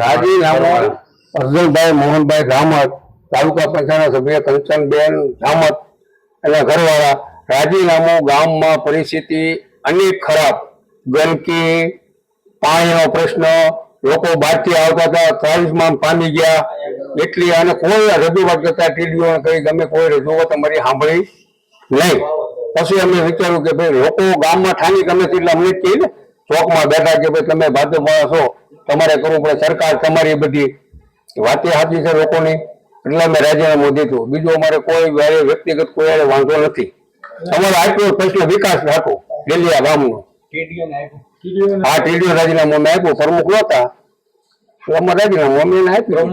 રાજીનામું અર્જુનભાઈ, મોહનભાઈ રામત, તાલુકા પંચાયતના સભ્ય કંચનબેન રામત અને ઘરવાળા. રાજીનામું ગામમાં પરિસ્થિતિ અનેક ખરાબ. ગંદકી પાણીનો પ્રશ્ન, લોકો બહારથી આવતા હતા, ત્રાવીસમાં પામી ગયા. એટલી અને કોઈ રજૂઆત કરતા ટીડીઓ કઈ ગમે કોઈ રજૂઆત અમારી સાંભળી નહીં. પછી અમે વિચાર્યું કે ભાઈ, લોકો ગામમાં ઠાની ગમે તેટલા અમને કહે ને ચોકમાં બેઠા કે ભાઈ, તમે ભાજપમાં છો. તમારે કરવું પડે. સરકાર તમારી બધી વાતે સાચી છે લોકોની. એટલે અમે રાજીનામું દીધું. બીજું અમારે કોઈ વ્યક્તિગત કોઈ વાંધો નથી. અમારો આટલો પ્રશ્ન વિકાસ રાખો ડેલિયા ગામનો. હા ટીડીઓ રાજીનામું અમે આપ્યું. પ્રમુખ નહોતા. તો અમારે રાજીનામું અમે એને આપ્યું.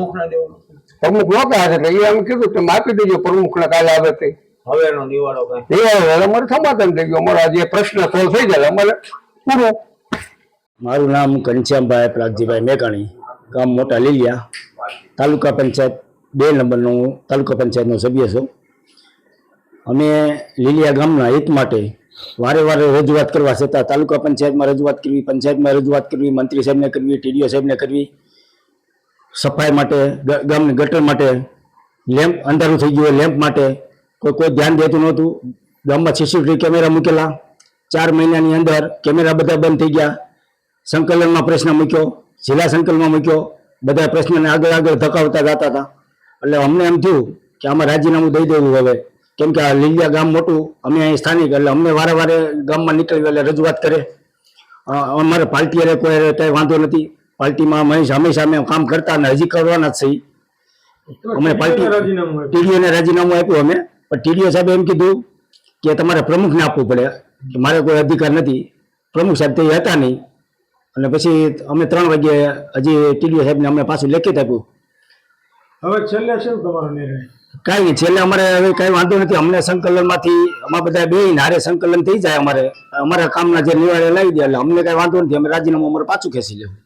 પ્રમુખ નહોતા એટલે એ અમે કીધું તમે આપી દેજો પ્રમુખને કાલે આવે તે. હવેનો નિવાડો એટલે અમારે સમાધાન થઈ ગયું. અમારા જે પ્રશ્ન સોલ્વ થઈ જાય અમારે પૂરું મારું નામ ઘનશ્યામભાઈ પ્રાગજીભાઈ મેઘાણી, ગામ મોટા લીલિયા, તાલુકા પંચાયત બે નંબરનું તાલુકા પંચાયતનો સભ્ય છું. અમે લીલિયા ગામના હિત માટે વારે વારે રજૂઆત કરવા છતાં તાલુકા પંચાયતમાં રજૂઆત કરવી, પંચાયતમાં રજૂઆત કરવી, મંત્રી સાહેબને કરવી, ટીડીઓ સાહેબને કરવી, સફાઈ માટે ગામની ગટર માટે, લેમ્પ અંધારું થઈ ગયું લેમ્પ માટે કોઈ કોઈ ધ્યાન દેતું નહોતું. ગામમાં સીસીટીવી કેમેરા મૂકેલા. ચાર મહિનાની અંદર કેમેરા બધા બંધ થઈ ગયા. સંકલનમાં પ્રશ્ન મૂક્યો જિલ્લા સંકલનમાં મૂક્યો બધા પ્રશ્નને આગળ આગળ ધકાવતા જતા હતા. એટલે અમને એમ થયું કે આમાં રાજીનામું દઈ દેવું હવે. કેમ કે આ લીલિયા ગામ મોટું અમે અહીં સ્થાનિક એટલે અમને વારે વારે ગામમાં નીકળવી એટલે રજૂઆત કરે. અમારે પાર્ટી અરે કોઈ કાંઈ વાંધો નથી. પાર્ટીમાં મહેશ હંમેશા અમે કામ કરતા અને હજી કરવાના જ છીએ. અમે પાર્ટી ટીડીઓને રાજીનામું આપ્યું. અમે. પણ ટીડીઓ સાહેબે એમ કીધું કે તમારે પ્રમુખને આપવું પડે કે મારે કોઈ અધિકાર નથી. પ્રમુખ સાહેબ તે હતા નહીં. અને પછી અમે ત્રણ વાગે હજી ટીડીઓ સાહેબને અમે પાછું લેખિત આપ્યું. હવે છેલ્લે શું તમારો નિર્ણય? કાંઈ નહીં છેલ્લે અમારે હવે કાંઈ વાંધો નથી. અમને સંકલનમાંથી અમારા બધા બે હારે સંકલન થઈ જાય અમારે. અમારા કામના જે નિવાડે લાવી દે એટલે અમને કાંઈ વાંધો નથી. અમે રાજીનામું અમારે પાછું ખેંચી લેવું.